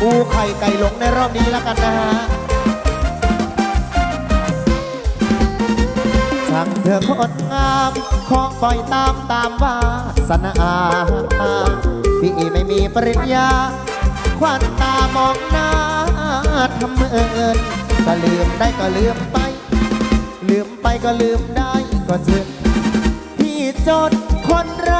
ปูไข่ไก่หลงในรอบนี้แล้วกันนะฮะช่างเธอคนงามของปล่อยตามตามวาสนาพี่ไม่มีปริญญา ควันตามองหน้าทำเมินก็ลืมได้ก็ลืมไป ลืมไปก็ลืมได้ก็เถอพี่จดคนร้า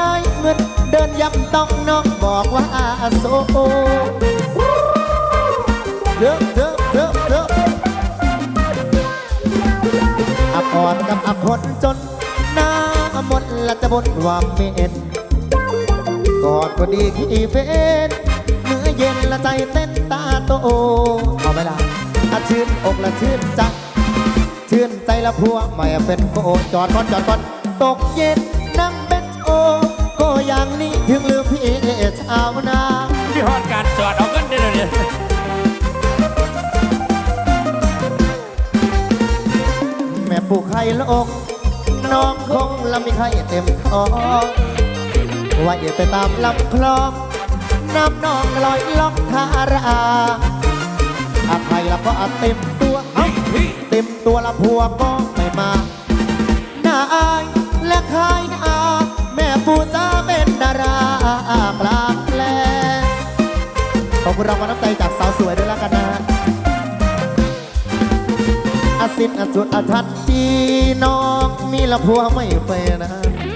บนว่าเมนกอดก็ดีที่เป็นเมื่อเย็นละใจเต้นตาโตเอาไปละอาชื่นอกละชื่นใจชื่นใจละพัวไม่เป็นโกจอดก่อนจอดก่อนตกเย็นนั่งเป็นโอก็อย่างนี้ถึงลืมพี่ชาวนาพี่ฮอดการจอดเอาเงินได้เลยเนี่ยแม่ปลูกไข่ละอก น้องคงละมีไข่เต็มท้องว่าไปตามลำคลองน้ำนองลอยล่องทาราอาไข่ละก็เต็มตัวเต็มตัวละพัวก็ไม่มาหน้าอายและคายหน้าแม่ปูจะเป็นดารากลางแปลงขอบคุณรางวัลน้ำใจจากสาวสวยด้วยล้วกันนะ อาสินอาจุดอาทันจีน้องมีละพัวไม่เปนะ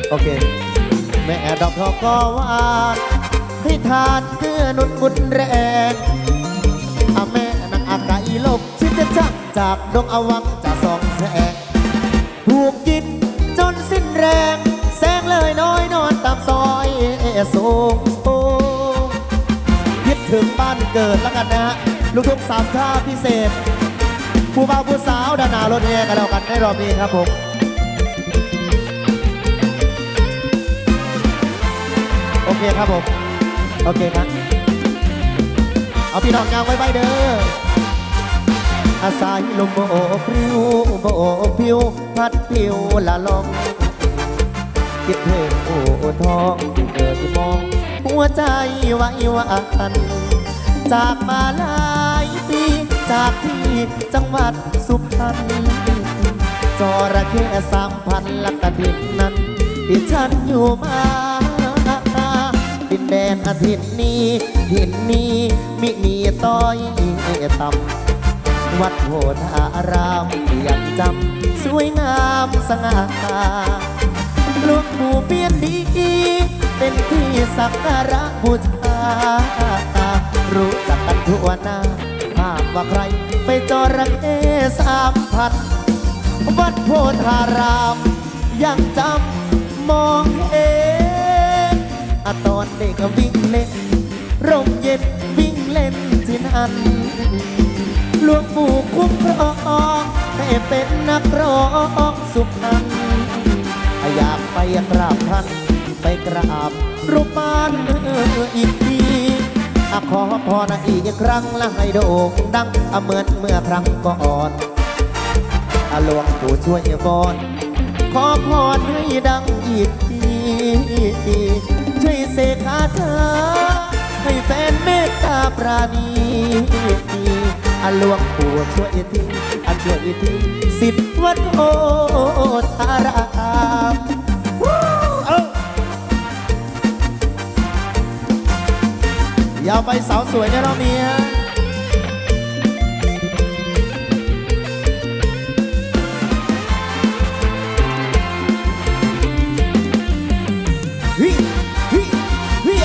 โอเค แม่ดอกทองก็วานให้ทานเกลือนุนบุญแรงอาแม่นางอากาอีลบชิดจะจักจากดงอวังจะสองแสงถูกกินจนสิ้นแรง แสงเลยน้อยนอนตามซอยสูงสูงคิดถึงบ้านเกิดแล้วกันนะฮะลูกทุ่งสามชาพิเศษ ผู้บ่าวผู้สาวดานหนารถเอกันแล้วกันในรอบนี้ครับผมโอเคครับผมโอเคครับเอาพี่น้องยางไว้ไว้เด้ออาศัยลมโบกพริ้วโบกผิวพัดผิวละลองคิดถึงโอ้ทองเกิดมอง หัวใจไว้หวันจากมาลา จากที่จังหวัดสุพรรณจระเข้สามพันละกระดินนั้นที่ฉันอยู่มาดินแดนอาทิตย์นี้ทินนี้มิมีต้อยต่ำวัดโพธารามยังจำสวยงามสง่าหลวงปู่เปียนดีเป็นที่สักการะบูชารู้จักกันทั่วหน้า ว่าใครไปจระเข้สามพันวัดโพธาราม ยังจำมองเห็นอะตอนเด็กก็วิ่งเล่นร่มเย็นวิ่งเล่นที่นั่นหลวงปู่คุ้มครองให้เป็นนักร้องสุพรรณอยากไปกราบท่านไปกราบรูปปั้นอีกที ขอพรอีกครั้งและให้โด่งดังเหมือนเมื่อครั้งก่อนอหลวงปู่ช่วยบอนขอพรให้ดังอีกทีช่วยเสกคาถาให้แฟนเมตตาปราณีอหลวงปู่ช่วยทีอช่วยทีสิทธิ์วัดโอธาราม ย่าไปสาวสวยนะเราเมียฮิฮิฮิ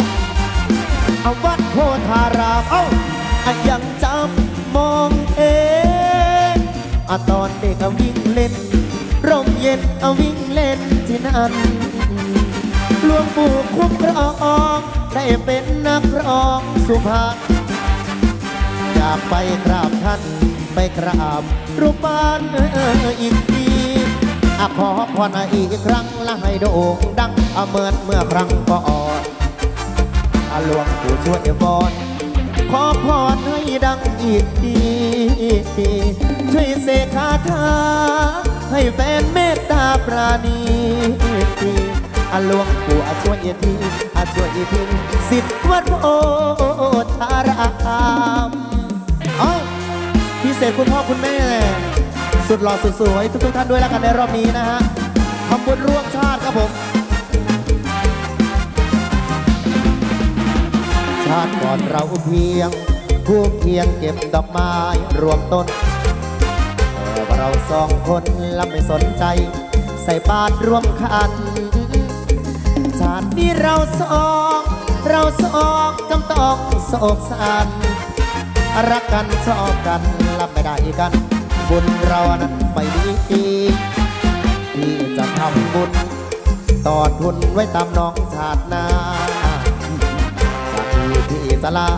เอาวัดโพธาราม เอ้าอะยังจำมองเองอะตอนเด็กอะวิ่งเล่น ร่มเย็นอะวิ่งเล่นที่นั่นหลวงปู่คุ้มครองได้เป็นนักร้อง สุพรรณอยากไปกราบท่านไปกราบรูปปั้นอีกทีอขอพรอีกครั้งและให้โด่งดังเหมือนเมื่อครั้งก่อนอะหลวงปู่ช่วยบอนขอพรให้ดังอีกทีช่วยเสกคาถาให้แฟนเมตตาปราณีอาหลวงปู่ช่วยทีาช่วยอีทีสิทธิ์วัดโอธารามเอ้าพิเศษคุณพ่อคุณแม่ สุดหล่อสุดสวยทุกๆท่านด้วยแล้วกันในรอบนี้นะฮะทำบุญร่วมชาติครับผม ชาติก่อนเราเพียงคู่เคียงเก็บดอกไม้รวมต้นแต่เราสองคนละไม่สนใจ ใส่บาตรรวมขันาตินี้เราสอง เราสองจำต้องโศกสันรักกันชอบกันรับไม่ได้กัน บุญเรานั้นไม่ดีที่จะทำบุญต่อทุนไว้ตามน้องชาตินาจากที่พี่จะลา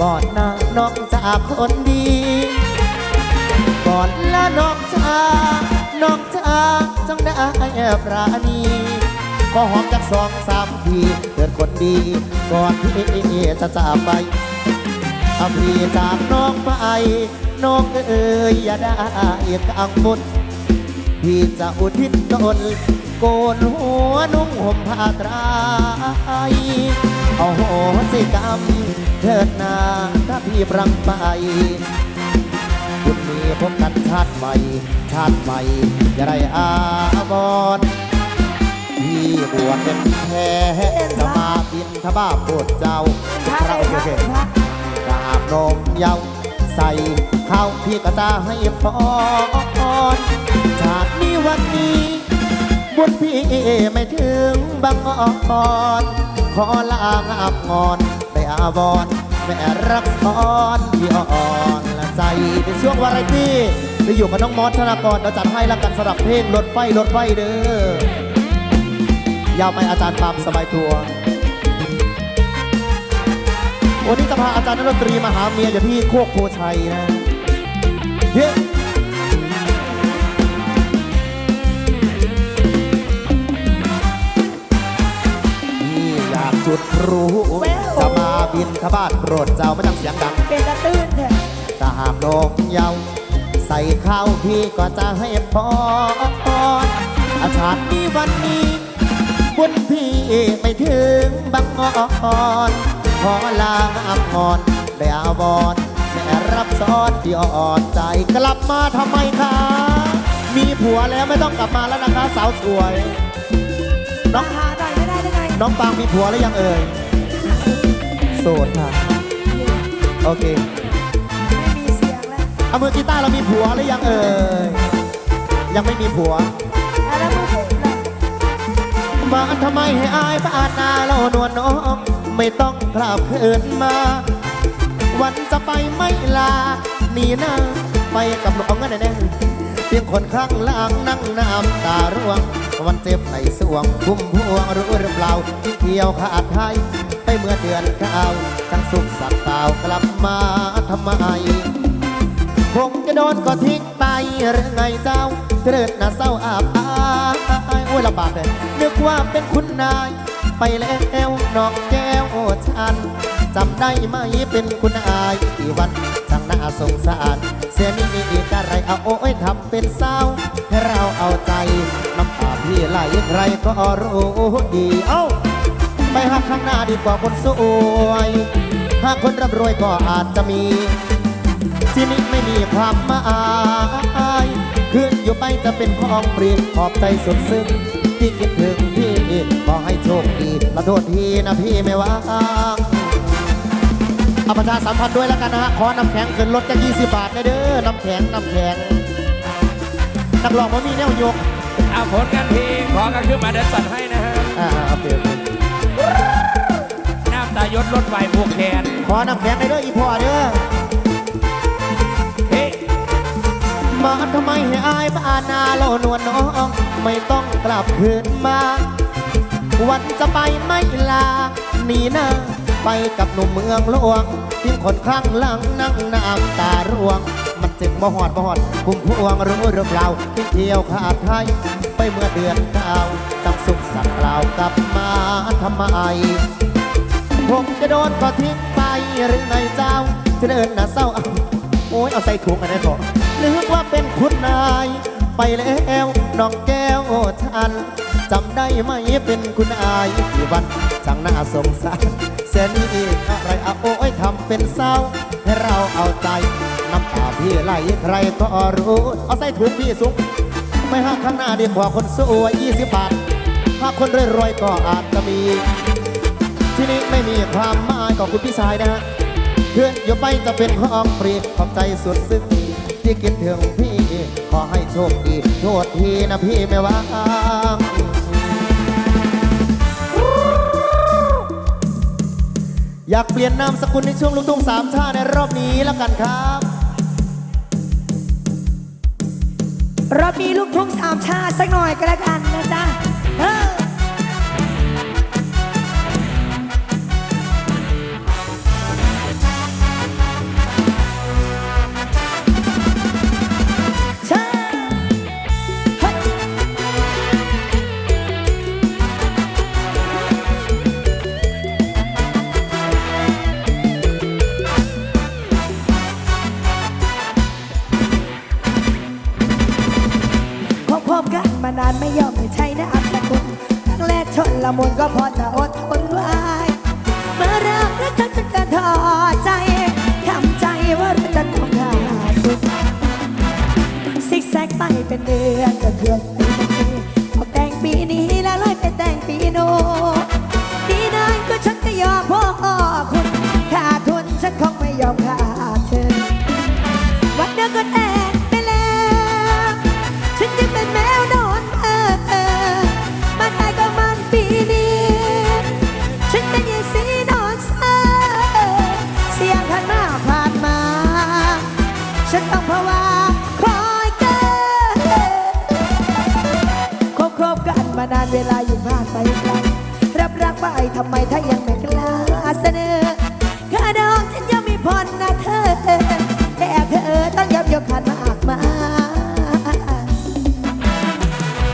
ก่อนหน้าน้องจากคนดี ก่อนละน้องจากน้องจากจังได้ปราณี ก็หอมจากสองสามทีเกิดคนดี ก่อนที่จะจากไปถ้าพี่จากน้องไปน้องเอ๋ยอย่าได้กังวลพี่จะอุทิศตนโกนหัวนุ่งห่มผ้าไตรายเอาโหสิกรรมเถิดนาถ้าพี่ปรังไปคุณมีพบกันชาติใหม่ ชาติใหม่อย่าได้อาบอ นพี่บวชเป็นแท้จะมาบินทบาทโปรดเจ้าพระโอเคกราบนมเยาใส่ข้าวพี่ก็จะให้พรชาตินี้วันนี้บุญพี่ไม่ถึงบางอ่อนขอลางอับงอนได้อาวรแม่รักซ้อนพี่อ่อนละใจในช่วงวาไรตี้ไปอยู่กับน้องมอสธนากรเดี๋ยวจัดให้ละกันสำหรับเพลงรถไฟรถไฟเด้อ ยาวไปอาจารย์ปามสบายตัว วันนี้จะพาอาจารย์นักดนตรีมาหาเมียอยู่ที่โคกโพชัยนะเฮ้พี่อยากจุดพลุจะมาบินทบาทโปรดเจ้าไม่ต้องเสียงดัง เป็นตะตื้นเถอะถ้าหากนกเหยาใส่ข้าวพี่ก็จะให้พรอาชาตินี้วันนี้ บุญพี่ไม่ถึงบางอ่อนขอลาอับงอนได้อาวรณ์แม่รับสอนที่อ่อนใจกลับมาทำไมคะ มีผัวแล้วไม่ต้องกลับมาแล้วนะคะ สาวสวย น้องหาหน่อยไม่ได้ได้ไงน้องปางมีผัวแล้วยังเอ่ยโสดค่ะ โอเคไม่มีเสียงแล้วเอามือกีตาร์เรามีผัวหรือยังเอ่ยยังไม่มีผัวแล้วมือผมล่ะ มาทำไมให้อายปานนาเรานวลน้องไม่ต้องกลับคืนมา วันจะไปไม่ลาหนีหน้าไปกับน้องกันแน่เพียงคนข้างล่างนั่งน้ำตาร่วง วันเจ็บในสวงพุ่มพวงรู้หรือเปล่าที่เที่ยวขาดไทยไปเมื่อเดือนเก้าทั้งสุขสัตว์เปล่ากลับมาทำไมคงจะโดนก็ทิ้งไปหรือไงเจ้า เจริญน่าเศร้าอาบอายโอ้ยลำบากเลยนึกว่าเป็นคุณนาย ไปแล้วนอกแก้วฉันจำได้ไหมเป็นคุณอายที่วันช่างน่าสงสารเสียนี่อีกอะไรเอาโอ้ยทำเป็นเศร้าให้เราเอาใจน้ำตาพี่ไหลใครก็รู้ดีเอ้าไปหาข้างหน้าดีกว่าคนสวยหากคนร่ำรวยก็อาจจะมี ที่นี้ไม่มีความหมายคืนอยู่ ไปจะเป็นของเปลี่ยนขอบใจสุดซึ้งที่คิดถึงพี่ขอให้โชคดีมาโทษทีนะพี่ไม่ว่างเอาประชาสัมพันธ์ด้วยแล้วกันนะฮะขอน้ำแข็งขึ้นรถจะ20 บาทนะเด้อน้ำแข็งน้ำแข็งนักร้องว่ามีแนวยกเอาผลงานเพลงขอกันขึ้นมาเดี๋ยวจัดให้นะฮะอ่าเอาเปลี่ยนน้ำตายศรถไฟพวกแคนขอน้ำแข็งได้เด้ออีพ่อเด้อ มาทำไมให้อายบ้านนาเรานวลน้องไม่ต้องกลับคืนมา วันจะไปไม่ลาหนีหน้าไปกับหนุ่มเมืองหลวงทิ้งคนข้างหลังนั่งน้ำตาร่วง มันเจ็บบ่หอดบ่หอดพุ่มพวงรู้หรือเปล่าที่เที่ยวขาดไทยไปเมื่อเดือนเก้าตั้งสุขสักเปล่ากลับมาทำไมผมจะโดนก็ทิ้งไปหรือไงเจ้าจะเดินหน้าเศร้าอาโอ้ยเอาใส่ถุงกันได้เถอะ นึกว่าเป็นคุณนาย ไปแล้วน้องแก้วฉันจำได้ไหมเป็นคุณอายที่วันช่างน่าสงสารเส้นอีกอะไรเอาโอ้ยทำเป็นเศร้า ให้เราเอาใจ น้ำตาพี่ไหลใครก็รู้ เอาใส่ถุงพี่สุกไม่หักข้างหน้าดีกว่าคนสวย20บบาทถ้าคนรวยๆก็อาจจะมี ที่นี้ไม่มีความหมายของคุณพี่ชายนะฮะเพื่อนอยู่ไปจะเป็นห้องฟรีขอบใจสุดซึ้ง ที่คิดถึงพี่ ขอให้โชคดีโทษทีนะพี่ไม่ว่างอยากเปลี่ยนนามสกุลในช่วงลูกทุ่งสามชาในรอบนี้แล้วกันครับเรามีลูกทุ่งสามชาติสักหน่อยก็แล้วกันนะจ๊ะ ไปทำไมถ้ายังไม่กล้าเสนอค่าดอกฉันยังไม่ผ่อนนะเธอ แต่เธอต้องยอมยกขันมากมา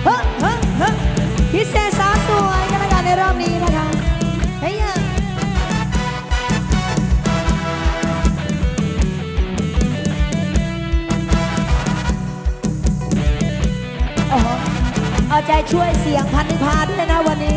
เฮ้เฮ้เฮ้ยพิเศษสาวสวยกันละกันในรอบนี้นะคะเฮ้ยโอ้โหเอาใจช่วยเสียงพันธิพาด้วยนะวันนี้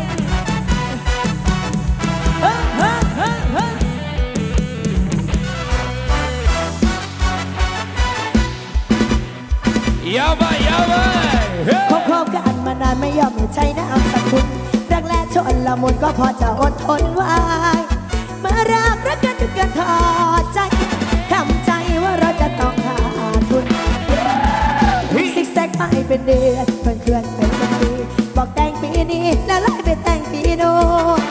ไม่ยอมให้ใช้น้ำสกุลรักแรกชนละมุนก็พอจะอดทนไว้เมื่อรักรักกันจนเกินทอดใจทำใจว่าเราจะต้องขาดทุนซิกแซกไปเป็นเดือนเพื่อนเพื่อนเป็นเป็นปีบอกแต่งปีนี้แล้วไล่ไปแต่งปีโน้น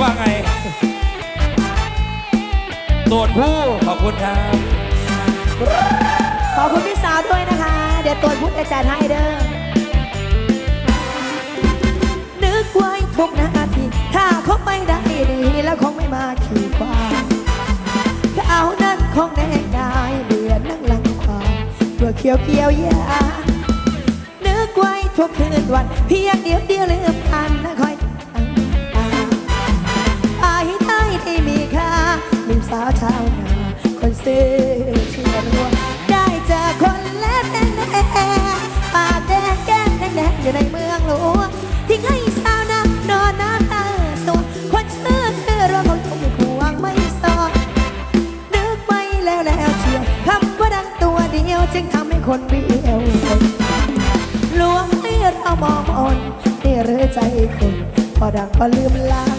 ว่าไงตรวผู้ขอบคุณครับ ขอบคุณพี่สาวด้วยนะคะ เดี๋ยวตัวพุทธจะจัดให้เด้อ นึกไว้ทุกนาที ถ้าเขาไม่ได้ดีแล้วคงไม่มาขี่ควายเขานั้นคงแน่กายเหลือนั่งหลังควายเพื่อเคียวเกี่ยวยานึกไว้ทุกคืนวัน เพียงเดียวเดียวลืมกันนะคอย ที่มีค่าลืมสาวชาวนาคนซื้อเชื่อรัวได้เจอคนเล็บแดงๆปากแดงแก้มแดงอยู่ในเมืองหลวงที่ให้สาวนานอนน้ำตาสวงคนชื่อเธอเราคงคงไม่ห่วงไม่สอนนึกไม่แล้วแล้วเชียวคำว่าดังตัวเดียวจึงทำให้คนเบี้ยวลวงให้เรามองมนนี่หรือใจคนพอดังก็ลืมลา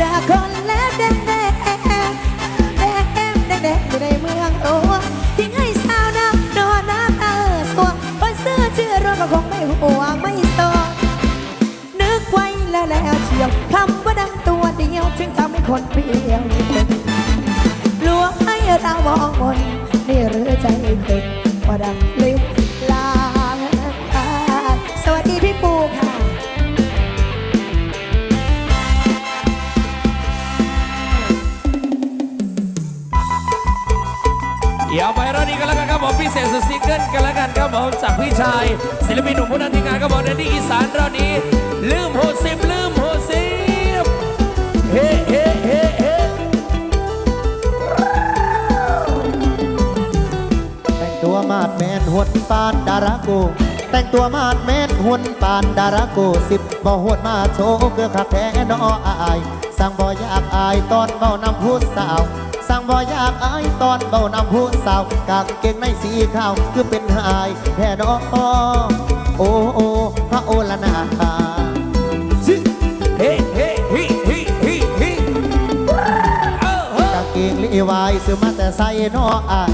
จากคนแล้วแดงแดงแดงแดงแดงอยู่ในเมืองโอ้ทิ้งให้สาวน้ำนอนน้ำตาสวงคนเสื้อชื่อรถก็คงไม่ห่วงไม่ตองนึกไว้แล้วแล้วเชียวคำว่าดังตัวเดียวถึงทำให้คนเปลี่ยวลวงให้เรามองมนนี่หรือใจคุณว่าดังลิ้ว เดี๋ยวไปรอบนี้กันแล้วกันครับผมพิเศษสุดซิงเกิลกันแล้วกันครับผมจากพี่ชาย ศิลปินหนุ่มผู้นำทีมงานครับผมในที่อีสานรอบนี้ ลืมโหดสิบลืมโหดสิบเฮ้เฮ้เฮ้เฮ้แต่งตัวมาดแมนหวนปานดาราโกแต่งตัวมาดแมนหวนปานดาราโกสิบบ่หดมาโชว์เกือคักแท้นออาย สั่งบ่อยากอายตอนเบานำผู้สาว สั่งบ่อยากอายตอนเบานำผู้สาวกางเกงในสีขาวคือเป็นหายแท้นอโอ้โอ้ฮะโอละนาเฮ้เฮ้เฮ้เฮ้เฮ้เฮ้เออเฮ้กางเกงลีวายซื้อมาแต่ใส่นออาย